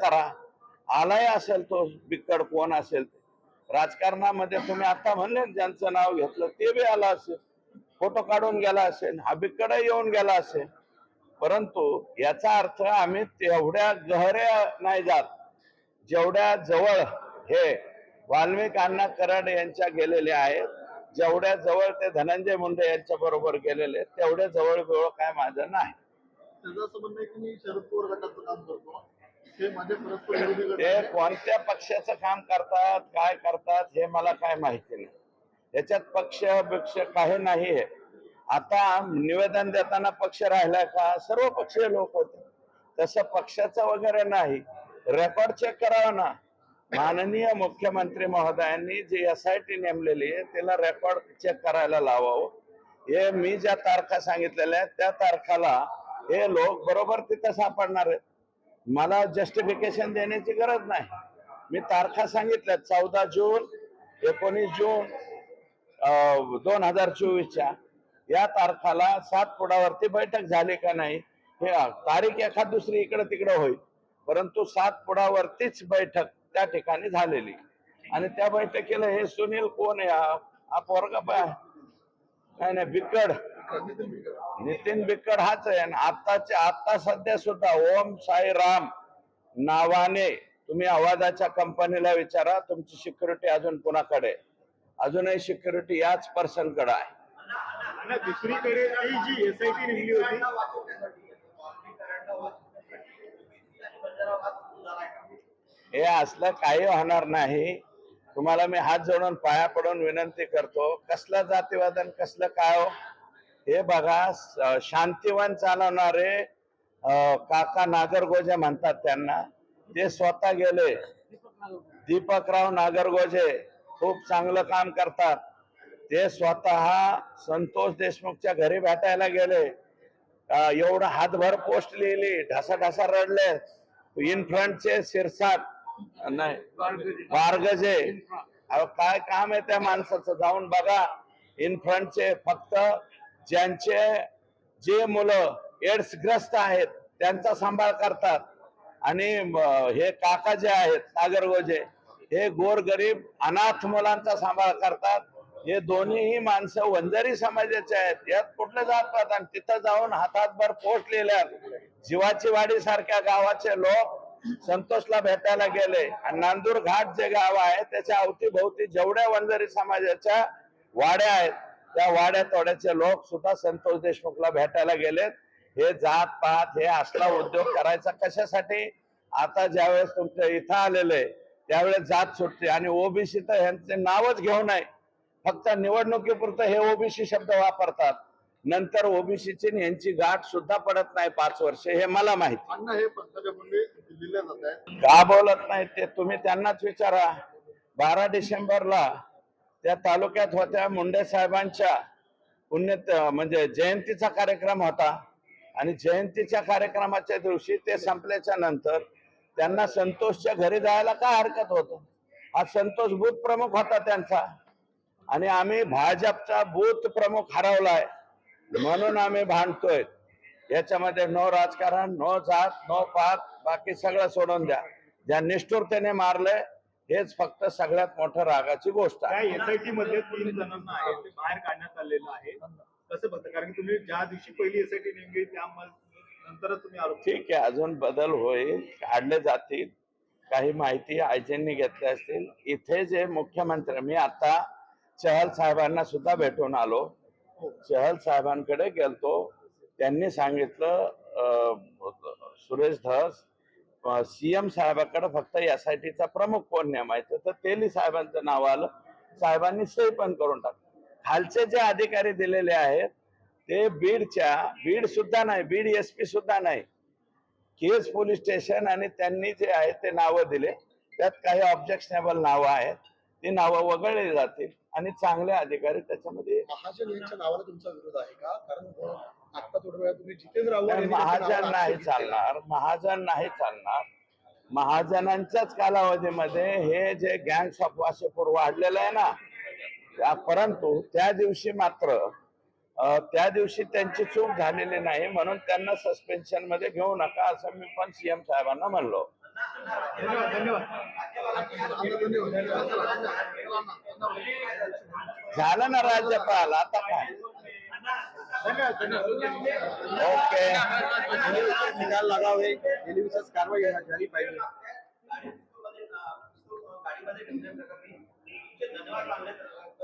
करा. आलाय असेल तो बिकट कोण असेल राजकारणामध्ये तुम्ही आता म्हणले ज्यांचं नाव घेतलं ते बी आला असेल. फोटो काढून गेला असेल हा बिकड येऊन गेला असेल. परंतु याचा अर्थ आम्ही तेवढ्या गहऱ्या नाही जात. जेवढ्या जवळ हे वाल्मिकांना कराड यांच्या गेलेले आहेत जेवढ्या जवळ ते धनंजय मुंडे यांच्या बरोबर गेलेले तेवढ्या जवळ जवळ काय माझं नाही. त्याचं असं म्हणणं आहे की मी शरद पवार गटाचं काम करतो. ते माझे परस्पर विरोधी गट ते आहे. कोणत्या पक्षाचं काम करतात काय करतात हे मला काय माहिती नाही. याच्यात पक्ष बिक्ष काही नाही आता निवेदन देताना पक्ष राहिलाय का? सर्व पक्षीय लोक होते. तसं पक्षाचं वगैरे नाही. रेकॉर्ड चेक करावं ना. माननीय मुख्यमंत्री महोदयांनी जी एस आय टी नेमलेली आहे त्याला रेकॉर्ड चेक करायला लावावं. हे मी ज्या तारखा सांगितलेल्या आहेत त्या तारखाला हे लोक बरोबर तिथं सापडणार आहेत. मला जस्टिफिकेशन देण्याची गरज नाही. मी तारखा सांगितल्या चौदा जून एकोणीस जून दोन हजार चोवीसच्या. या तारखाला सात पुढावरती बैठक झाली का नाही हे तारीख एखाद दुसरी इकडे तिकडे होईल. परंतु सात पुढावरतीच बैठक त्या ठिकाणी झालेली. आणि त्या बैठकीला हे सुनील कोण आहे? हा वर्ग पोरगा नाही नाही बिकड. नितीन बिकड हाच आहे आणि आत्ताच्या आता सध्या सुद्धा ओम साई राम नावाने तुम्ही आवाजाच्या कंपनीला विचारा तुमची सिक्युरिटी अजून कुणाकडे आहे? अजूनही सिक्युरिटी याच पर्सनकडे आहे. आणि दुसरीकडे जी एस आय टी नेमली होती हे असलं काही होणार नाही. तुम्हाला मी हात जोडून पाया पडून विनंती करतो कसलं जातीवादन कसलं काय हो? हे बघा शांतिवन चालवणारे काका नागरगोजे म्हणतात त्यांना. ते स्वतः गेले. दीपकराव नागरगोजे खूप चांगलं काम करतात. ते स्वतः संतोष देशमुखच्या घरी भेटायला गेले. एवढं हातभर पोस्ट लिहिली ढासा ढासा रडले. इन फ्रंटचे शिरसाट नाही बारगजे. काय काम आहे त्या माणसाचं? जाऊन बघा. इन फ्रंटचे फक्त ज्यांचे जे मुलं एड्स ग्रस्त आहेत त्यांचा सांभाळ करतात. आणि हे काका जे आहेत नागरगोजे हे गोरगरीब अनाथ मुलांचा सांभाळ करतात. हे दोन्हीही माणसं वंजारी समाजाचे आहेत. यात कुठले जातात आणि तिथं जाऊन हातातभर पोस्ट लिहिल्या जीवाची वाडी सारख्या गावाचे लोक संतोषला भेटायला गेले. आणि नांदूर घाट जे गाव आहे त्याच्या अवतीभोवती जेवढ्या वंजारी समाजाच्या वाड्या आहेत त्या वाड्या तोड्याचे लोक सुद्धा संतोष देशमुखला भेटायला गेलेत. हे जात पात हे असला उद्योग करायचा कशासाठी? आता ज्यावेळेस तुमच्या इथं आलेले त्यावेळेस जात सुटते. आणि ओबीसी तर ह्यांचे नावच घेऊ नये. फक्त निवडणुकीपुरतं हे ओबीसी शब्द वापरतात. नंतर ओबीसीची यांची गाठ सुद्धा पडत नाही पाच वर्ष हे मला माहिती. हे का बोलत नाही ते तुम्ही त्यांनाच विचारा. बारा डिसेंबरला त्या तालुक्यात होत्या मुंडे साहेबांच्या पुण्य म्हणजे जयंतीचा कार्यक्रम होता. आणि जयंतीच्या कार्यक्रमाच्या दिवशी ते संपल्याच्या नंतर त्यांना संतोषच्या घरी जायला काय हरकत होत? हा संतोष बूथ प्रमुख होता त्यांचा. आणि आम्ही भाजपचा बूथ प्रमुख हरवलाय. म्हणून आम्ही भांडतोय. याच्यामध्ये नो राजकारण नो जात नो पात बाकी सगळं सोडून द्या. ज्या निष्ठुरतेने मारले हेच फक्त सगळ्यात मोठं रागाची गोष्ट आहे. एसआयटी मध्ये तीन जणांना आहे ते बाहेर काढण्यात आलेलं आहे. कसं बघतं कारण तुम्ही ज्या दिवशी पहिली एसआयटी नेमली त्या नंतरच तुम्ही आरोप ठीक आहे अजून बदल होईल. काढले जातील. काही माहिती आयजींनी घेतली असतील. इथे जे मुख्यमंत्री मी आता चहल साहेबांना सुद्धा भेटून आलो. चहल साहेबांकडे गेलतो. त्यांनी सांगितलं सुरेश धस सीएम साहेबाकडे फक्त एस आय टीचा प्रमुख कोण नेमायचं तर तेली साहेबांचं नाव आलं. साहेबांनी सही पण करून टाकलं. खालचे जे अधिकारी दिलेले आहेत ते बीडच्या बीड सुद्धा नाही बीड एस पी सुद्धा नाही. केस पोलीस स्टेशन आणि त्यांनी जे आहे ते नावं दिले. त्यात काही ऑब्जेक्शनेबल नावं आहेत. ती नावं वगळली जातील आणि चांगले अधिकारी त्याच्यामध्ये महाजन यांच्या नावाला तुमचा विरोध आहे का? कारण आता थोड्या वेळा तुम्ही जितेंद्र आव्हाड महाजन नाही. चालणार महाजन नाही चालणार. महाजनांच्याच कालावधीमध्ये हे जे गँग्स ऑफ वासेपूर वाढलेलं आहे ना त्या- परंतु त्या दिवशी मात्र त्या दिवशी त्यांची चूक झालेली नाही म्हणून त्यांना सस्पेन्शनमध्ये घेऊ नका असं मी पण सीएम साहेबांना म्हणलो. झालं ना राज्यपाल आता काय? ओके. निकाल लगावे. गेली विशेष कारवाई झाली पाहिजे.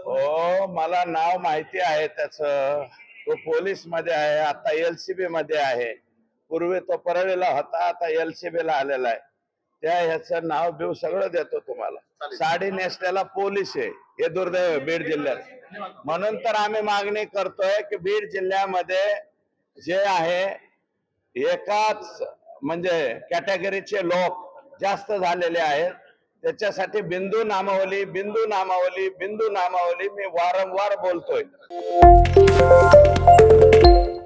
हो मला नाव माहिती आहे त्याच. तो पोलीसमध्ये आहे आता एलसीबी मध्ये आहे. पूर्वी तो परळीला होता आता एलसीबी ला आलेला आहे. त्या ह्याचं नाव बिव सगळं देतो तुम्हाला. साडी नेसलेला पोलीस आहे हे दुर्दैव बीड जिल्ह्यात. म्हणून तर आम्ही मागणी करतोय की बीड जिल्ह्यामध्ये जे आहे एकाच म्हणजे कॅटेगरीचे लोक जास्त झालेले आहेत. त्याच्यासाठी बिंदू नामावली बिंदू नामावली बिंदू नामावली मी वारंवार बोलतोय.